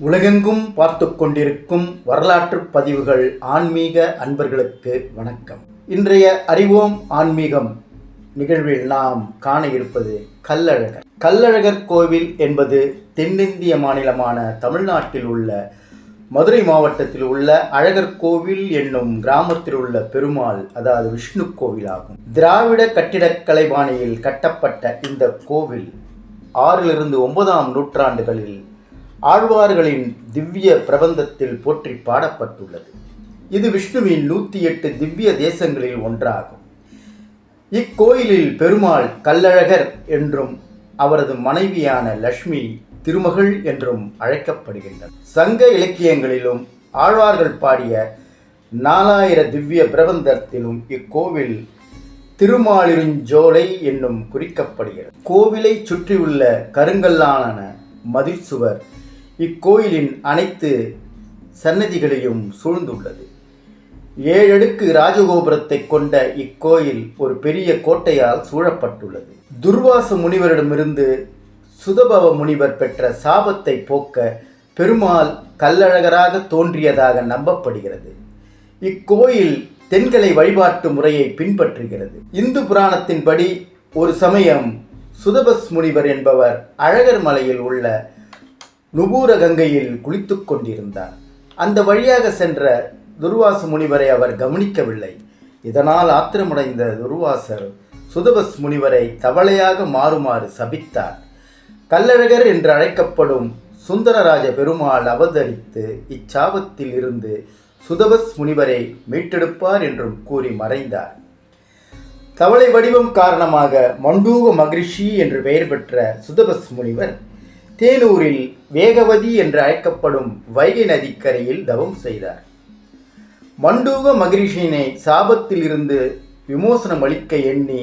உலகெங்கும் பார்த்து கொண்டிருக்கும் வரலாற்று பதிவுகள் ஆன்மீக அன்பர்களுக்கு வணக்கம். இன்றைய அறிவோம் ஆன்மீகம் நிகழ்வில் நாம் காண இருப்பது கல்லழகர் கல்லழகர் கோவில் என்பது தென்னிந்திய மாநிலமான தமிழ்நாட்டில் உள்ள மதுரை மாவட்டத்தில் உள்ள அழகர் கோவில் என்னும் கிராமத்தில் உள்ள பெருமாள் அதாவது விஷ்ணு கோவில் ஆகும் திராவிட கட்டிடக்கலை பாணியில் கட்டப்பட்ட இந்த கோவில் ஆறிலிருந்து ஒன்பதாம் நூற்றாண்டுகளில் ஆழ்வார்களின் திவ்ய பிரபந்தத்தில் போற்றி பாடப்பட்டுள்ளது. இது விஷ்ணுவின் நூற்றி எட்டு திவ்ய தேசங்களில் ஒன்றாகும். இக்கோயிலில் பெருமாள் கல்லழகர் என்றும் அவரது மனைவியான லக்ஷ்மி திருமகள் என்றும் அழைக்கப்படுகின்றனர். சங்க இலக்கியங்களிலும் ஆழ்வார்கள் பாடிய நாலாயிர திவ்ய பிரபந்தத்திலும் இக்கோவில் திருமாலிருஞ்சோலை என்னும் குறிக்கப்படுகிறது. கோவிலை சுற்றியுள்ள கருங்கல்லான மதில் சுவர் இக்கோயிலின் அனைத்து சன்னதிகளையும் சூழ்ந்துள்ளது. ஏழடுக்கு ராஜகோபுரத்தை கொண்ட இக்கோயில் ஒரு பெரிய கோட்டையால் சூழப்பட்டுள்ளது. துர்வாச முனிவரிடமிருந்து சுதபவ முனிவர் பெற்ற சாபத்தை போக்க பெருமாள் கல்லழகராக தோன்றியதாக நம்பப்படுகிறது. இக்கோயில் தென்கலை வழிபாட்டு முறையை பின்பற்றுகிறது. இந்து புராணத்தின்படி ஒரு சமயம் சுதபஸ் முனிவர் என்பவர் அழகர் மலையில் உள்ள நுபூர கங்கையில் குளித்துக் கொண்டிருந்தார். அந்த வழியாக சென்ற துர்வாச முனிவரை அவர் கவனிக்கவில்லை. இதனால் ஆத்திரமடைந்த துர்வாசர் சுதபஸ் முனிவரை தவளையாக மாறுமாறு சபித்தார். கல்லழகர் என்று அழைக்கப்படும் சுந்தரராஜ பெருமாள் அவதரித்து இச்சாபத்தில் இருந்து சுதபஸ் முனிவரை மீட்டெடுப்பார் என்றும் கூறி மறைந்தார். தவளை வடிவம் காரணமாக மண்டூக மகிழ்ச்சி என்று பெயர் பெற்ற சுதபஸ் முனிவர் தேனூரில் வேகவதி என்று அழைக்கப்படும் வைகை நதிக்கரையில் தவம் செய்தார். மண்டூக மகிழ்ச்சியினை சாபத்திலிருந்து விமோசனம் அளிக்க எண்ணி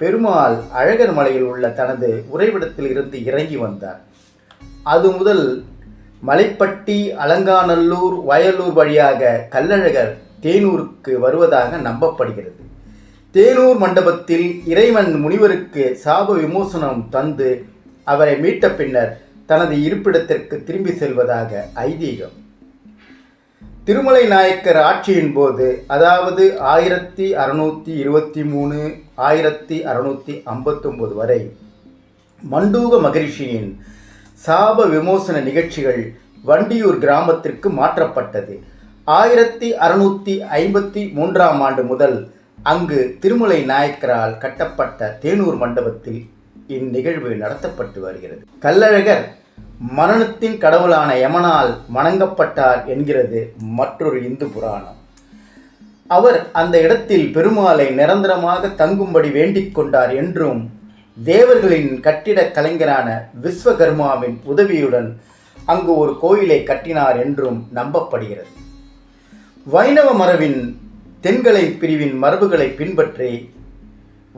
பெருமாள் அழகர் மலையில் உள்ள தனது உறைவிடத்தில் இருந்து இறங்கி வந்தார். அது முதல் மலைப்பட்டி அலங்காநல்லூர் வயலூர் வழியாக கல்லழகர் தேனூருக்கு வருவதாக நம்பப்படுகிறது. தேனூர் மண்டபத்தில் இறைவன் முனிவருக்கு சாப விமோசனம் தந்து அவரை மீட்ட பின்னர் தனது இருப்பிடத்திற்கு திரும்பி செல்வதாக ஐதீகம். திருமலை நாயக்கர் ஆட்சியின் போது அதாவது ஆயிரத்தி அறுநூற்றி இருபத்தி மூணு ஆயிரத்தி அறுநூற்றி ஐம்பத்தொம்போது வரை மண்டூக மகரிஷியின் சாப விமோசன நிகழ்ச்சிகள் வண்டியூர் கிராமத்திற்கு மாற்றப்பட்டது. ஆயிரத்தி அறுநூற்றி ஐம்பத்தி மூன்றாம் ஆண்டு முதல் அங்கு திருமலை நாயக்கரால் கட்டப்பட்ட தேனூர் மண்டபத்தில் இந்நிகழ்வு நடத்தப்பட்டு வருகிறது. கல்லழகர் மரணத்தின் கடவுளான யமனால் வணங்கப்பட்டார் என்கிறது மற்றொரு இந்து புராணம். அவர் அந்த இடத்தில் பெருமாளை நிரந்தரமாக தங்கும்படி வேண்டிக் கொண்டார் என்றும் தேவர்களின் கட்டிடக் கலைஞரான விஸ்வகர்மாவின் உதவியுடன் அங்கு ஒரு கோயிலை கட்டினார் என்றும் நம்பப்படுகிறது. வைணவ மரபின் தென்கலை பிரிவின் மரபுகளை பின்பற்றி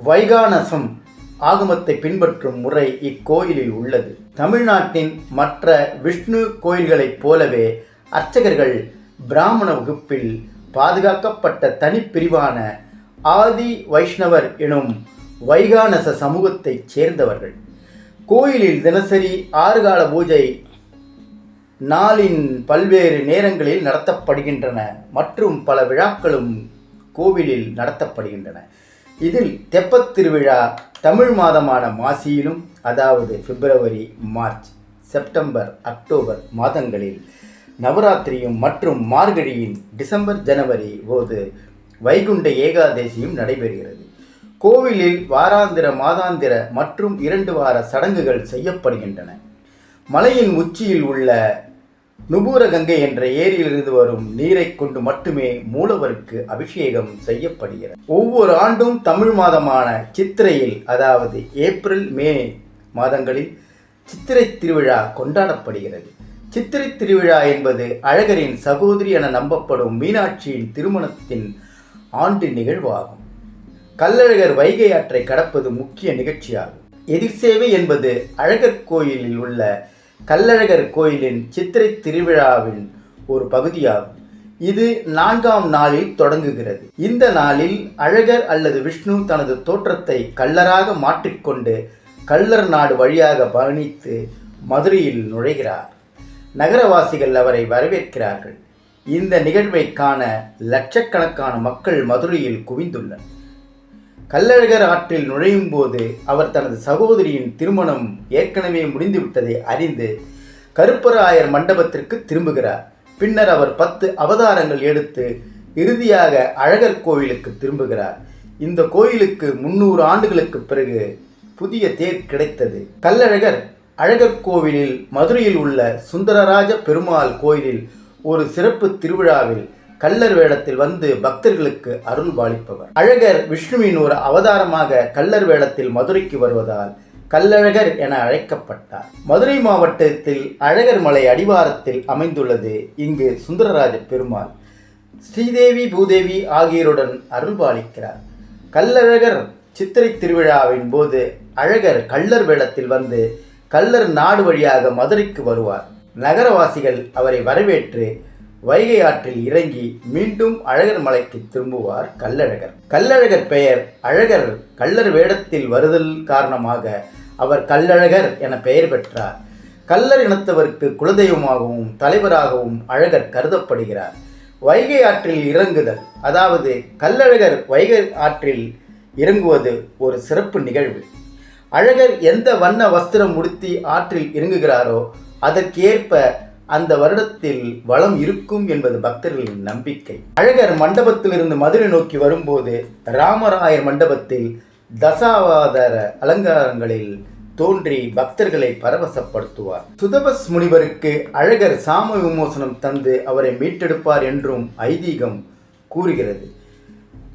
வைகானசம் ஆகமத்தை பின்பற்றும் முறை இக்கோயிலில் உள்ளது. தமிழ்நாட்டின் மற்ற விஷ்ணு கோயில்களைப் போலவே அர்ச்சகர்கள் பிராமண வகுப்பில் பாதுகாக்கப்பட்ட தனிப்பிரிவான ஆதி வைஷ்ணவர் எனும் வைகானச சமூகத்தைச் சேர்ந்தவர்கள். கோயிலில் தினசரி ஆறுகால பூஜை நாளின் பல்வேறு நேரங்களில் நடத்தப்படுகின்றன. மற்றும் பல விழாக்களும் கோவிலில் நடத்தப்படுகின்றன. இதில் தெப்பத் திருவிழா தமிழ் மாதமான மாசியிலும் அதாவது பிப்ரவரி மார்ச் செப்டம்பர் அக்டோபர் மாதங்களில் நவராத்திரியும் மற்றும் மார்கழியின் டிசம்பர் ஜனவரி போது வைகுண்ட ஏகாதேசியும் நடைபெறுகிறது. கோவிலில் வாராந்திர மாதாந்திர மற்றும் இரண்டு வார சடங்குகள் செய்யப்படுகின்றன. மலையின் உச்சியில் உள்ள நுபூர கங்கை என்ற ஏரியிலிருந்து வரும் நீரை கொண்டு மட்டுமே மூலவருக்கு அபிஷேகம் செய்யப்படுகிறது. ஒவ்வொரு ஆண்டும் தமிழ் மாதமான சித்திரையில் அதாவது ஏப்ரல் மே மாதங்களில் சித்திரை திருவிழா கொண்டாடப்படுகிறது. சித்திரை திருவிழா என்பது அழகரின் சகோதரி என நம்பப்படும் மீனாட்சியின் திருமணத்தின் ஆண்டு நிகழ்வாகும். கல்லழகர் வைகை ஆற்றை கடப்பது முக்கிய நிகழ்ச்சியாகும். எதிர்சேவை என்பது அழகர் கோயிலில் உள்ள கல்லழகர் கோயிலின் சித்திரை திருவிழாவின் ஒரு பகுதியாகும். இது நான்காம் நாளில் தொடங்குகிறது. இந்த நாளில் அழகர் அல்லது விஷ்ணு தனது தோற்றத்தை கல்லராக மாற்றிக்கொண்டு கள்ளர் நாடு வழியாக பயணித்து மதுரையில் நுழைகிறார். நகரவாசிகள் அவரை வரவேற்கிறார்கள். இந்த நிகழ்வை காண லட்சக்கணக்கான மக்கள் மதுரையில் குவிந்துள்ளனர். கள்ளழகர் ஆற்றில் நுழையும் போது அவர் தனது சகோதரியின் திருமணம் ஏற்கனவே முடிந்துவிட்டதை அறிந்து கருப்பராயர் மண்டபத்திற்கு திரும்புகிறார். பின்னர் அவர் பத்து அவதாரங்கள் எடுத்து இறுதியாக அழகர் கோவிலுக்கு திரும்புகிறார். இந்த கோயிலுக்கு முன்னூறு ஆண்டுகளுக்கு பிறகு புதிய தேர் கிடைத்தது. கல்லழகர் அழகர் கோவிலில் மதுரையில் உள்ள சுந்தரராஜ பெருமாள் கோயிலில் ஒரு சிறப்பு திருவிழாவில் கள்ளர் வேடத்தில் வந்து பக்தர்களுக்கு அருள் பாலிப்பவர். அழகர் விஷ்ணுவின் ஒரு அவதாரமாக கள்ளர் வேடத்தில் மதுரைக்கு வருவதால் கல்லழகர் என அழைக்கப்பட்டார். மதுரை மாவட்டத்தில் அழகர் மலை அடிவாரத்தில் அமைந்துள்ளது இங்கு சுந்தரராஜ பெருமாள். ஸ்ரீதேவி பூதேவி ஆகியோருடன் அருள்பாலிக்கிறார் கல்லழகர் சித்திரை திருவிழாவின் போது அழகர் கள்ளர் வேடத்தில் வந்து கள்ளர் நாடு வழியாக மதுரைக்கு வருவார். நகரவாசிகள் அவரை வரவேற்று வைகை ஆற்றில் இறங்கி மீண்டும் அழகர் மலைக்கு திரும்புவார் கள்ளழகர். கள்ளழகர் பெயர் அழகர் கள்ளர் வேடத்தில் வருதல் காரணமாக அவர் கள்ளழகர் என பெயர் பெற்றார். கள்ளர் இனத்தவருக்கு குலதெய்வமாகவும் தலைவராகவும் அழகர் கருதப்படுகிறார். வைகை ஆற்றில் இறங்குதல் அதாவது கள்ளழகர் வைகை ஆற்றில் இறங்குவது ஒரு சிறப்பு நிகழ்வு. அழகர் எந்த வண்ண வஸ்திரம் உடுத்தி ஆற்றில் இறங்குகிறாரோ அதற்கேற்ப அந்த வருடத்தில் வளம் இருக்கும் என்பது பக்தர்களின் நம்பிக்கை. அழகர் மண்டபத்திலிருந்து மதுரை நோக்கி வரும்போது ராமராயர் மண்டபத்தில் தசாவதார அலங்காரங்களில் தோன்றி பக்தர்களை பரவசப்படுத்துவார். சுதபஸ் முனிவருக்கு அழகர் சாம விமோசனம் தந்து அவரை மீட்டெடுப்பார் என்றும் ஐதீகம் கூறுகிறது.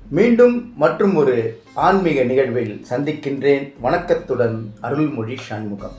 மீண்டும் மற்றும் ஒரு ஆன்மீக நிகழ்வில் சந்திக்கின்றேன். வணக்கத்துடன் அருள்மொழி சண்முகம்.